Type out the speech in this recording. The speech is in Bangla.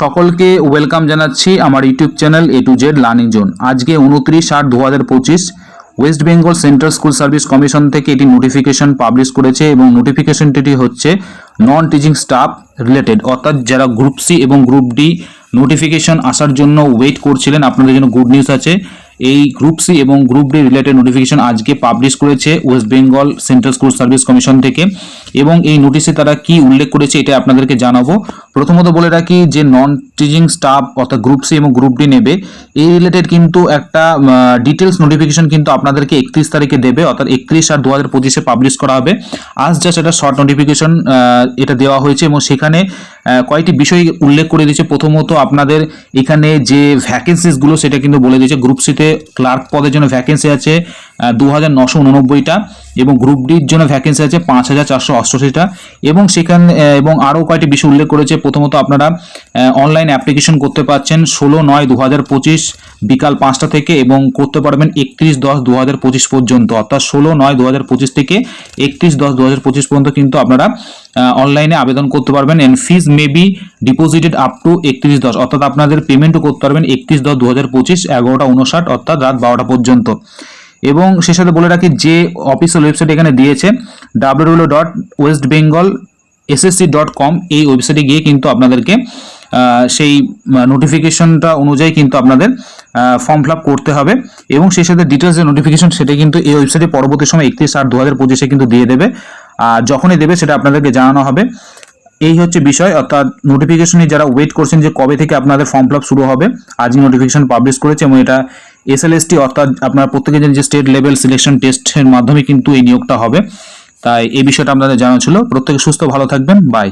সকলকে ওয়েলকাম জানাচ্ছি আমার YouTube channel A to Z learning zone আজকে উনত্রিশ আট দু হাজার পঁচিশ West Bengal Central School Service Commission থেকে এটি নোটিফিকেশন পাবলিশ করেছে এবং নোটিফিকেশনটি হচ্ছে নন টিচিং স্টাফ রিলেটেড অর্থাৎ যারা গ্রুপ সি এবং গ্রুপ ডি নোটিফিকেশন আসার জন্য ওয়েট করছিলেন, আপনাদের জন্য গুড নিউজ আছে। এই গ্রুপ সি এবং গ্রুপ ডি রিলেটেড নোটিফিকেশন আজকে পাবলিশ করেছে West Bengal Central School Service Commission থেকে এবং এই নোটিশে তারা কি উল্লেখ করেছে এটা আপনাদেরকে জানাব। প্রথমত বলে রাখি যে নন টিচিং স্টাফ অর্থাৎ গ্রুপ সি এবং গ্রুপ ডি নেবে। এই রিলেটেড কিন্তু একটা ডিটেলস নোটিফিকেশন কিন্তু আপনাদেরকে একত্রিশ তারিখে দেবে, অর্থাৎ একত্রিশ আর দু হাজার পঁচিশে পাবলিশ করা হবে। আজ জাস্ট এটা শর্ট নোটিফিকেশন এটা দেওয়া হয়েছে এবং সেখানে কয়েকটি বিষয় উল্লেখ করে দিয়েছে। প্রথমত আপনাদের এখানে যে ভ্যাকেন্সিসগুলো সেটা কিন্তু বলে দিয়েছে। গ্রুপ সিতে ক্লার্ক পদের জন্য ভ্যাকেন্সি আছে। দু হাজার নশো উননব্বইটা এবং গ্রুপ ডির জন্য ভ্যাকেন্সি আছে পাঁচ হাজার চারশো অষ্টআশিটা এবং সেখানে এবং আরও কয়েকটি বিষয় উল্লেখ করেছে। প্রথমত আপনারা অনলাইন অ্যাপ্লিকেশন করতে পারছেন ষোলো নয় দু হাজার পঁচিশ বিকাল পাঁচটা থেকে এবং করতে পারবেন একত্রিশ দশ দু হাজার পঁচিশ পর্যন্ত। অর্থাৎ ষোলো নয় দু হাজার পঁচিশ থেকে একত্রিশ দশ দু হাজার পঁচিশ পর্যন্ত কিন্তু আপনারা অনলাইনে আবেদন করতে পারবেন and fees may be deposited up to একত্রিশ দশ। অর্থাৎ আপনাদের পেমেন্টও করতে পারবেন একত্রিশ দশ দু হাজার পঁচিশ এগারোটা উনষাট অর্থাৎ রাত বারোটা পর্যন্ত। এবং সে সাথে বলে রাখি যে অফিসিয়াল ওয়েবসাইট এখানে দিয়েছে W dot West Bengal SSC dot com এই ওয়েবসাইটে গিয়ে কিন্তু আপনাদেরকে সেই নোটিফিকেশনটা অনুযায়ী কিন্তু আপনাদের ফর্ম ফিল করতে হবে এবং সেই সাথে ডিটেলস যে নোটিফিকেশন সেটা কিন্তু এই ওয়েবসাইটে পরবর্তী সময় একত্রিশ আট দু হাজার পঁচিশে কিন্তু দিয়ে দেবে। আর যখনই দেবে সেটা আপনাদেরকে জানানো হবে। এই হচ্ছে বিষয়, অর্থাৎ নোটিফিকেশনে যারা ওয়েট করছেন যে কবে থেকে আপনাদের ফর্ম ফিল শুরু হবে, আজই নোটিফিকেশন পাবলিশ করেছে এবং এটা এসএলএসটি অর্থাৎ আপনার প্রত্যেকে যে স্টেট লেভেল সিলেকশন টেস্টের মাধ্যমে কিন্তু এই নিয়োগটা হবে। তাই এই বিষয়টা আপনাদের জানা ছিল। প্রত্যেকে সুস্থ, ভালো থাকবেন। বাই